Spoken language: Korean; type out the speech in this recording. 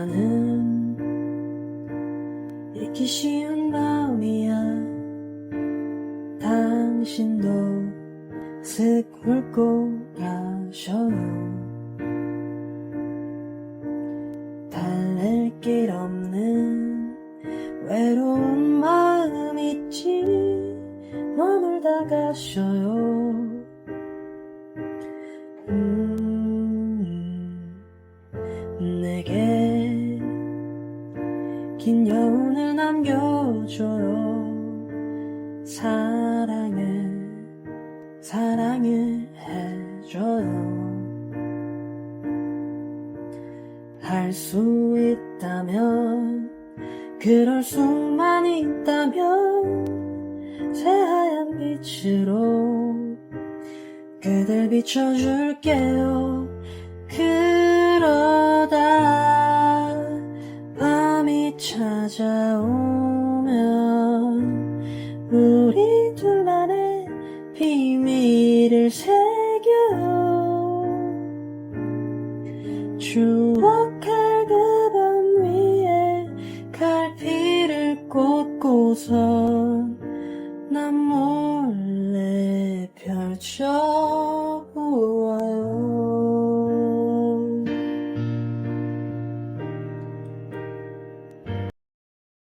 나는 잊기 쉬운 마음이야. 당신도 슥 훑고 가셔요 달랠 길 없는 외로운 마음 있지 머물다 가셔요. 음, 음, 음, 내게 긴 여운을 남겨줘요. 사랑을 사랑을 해줘요. 할 수 있다면 그럴 수만 있다면 새하얀 빛으로 그댈 비춰줄게요. 그 찾아오면 우리 둘만의 비밀을 새겨요 추억할 그 밤 위에 갈피를 꽂고선 난 몰래 펼쳐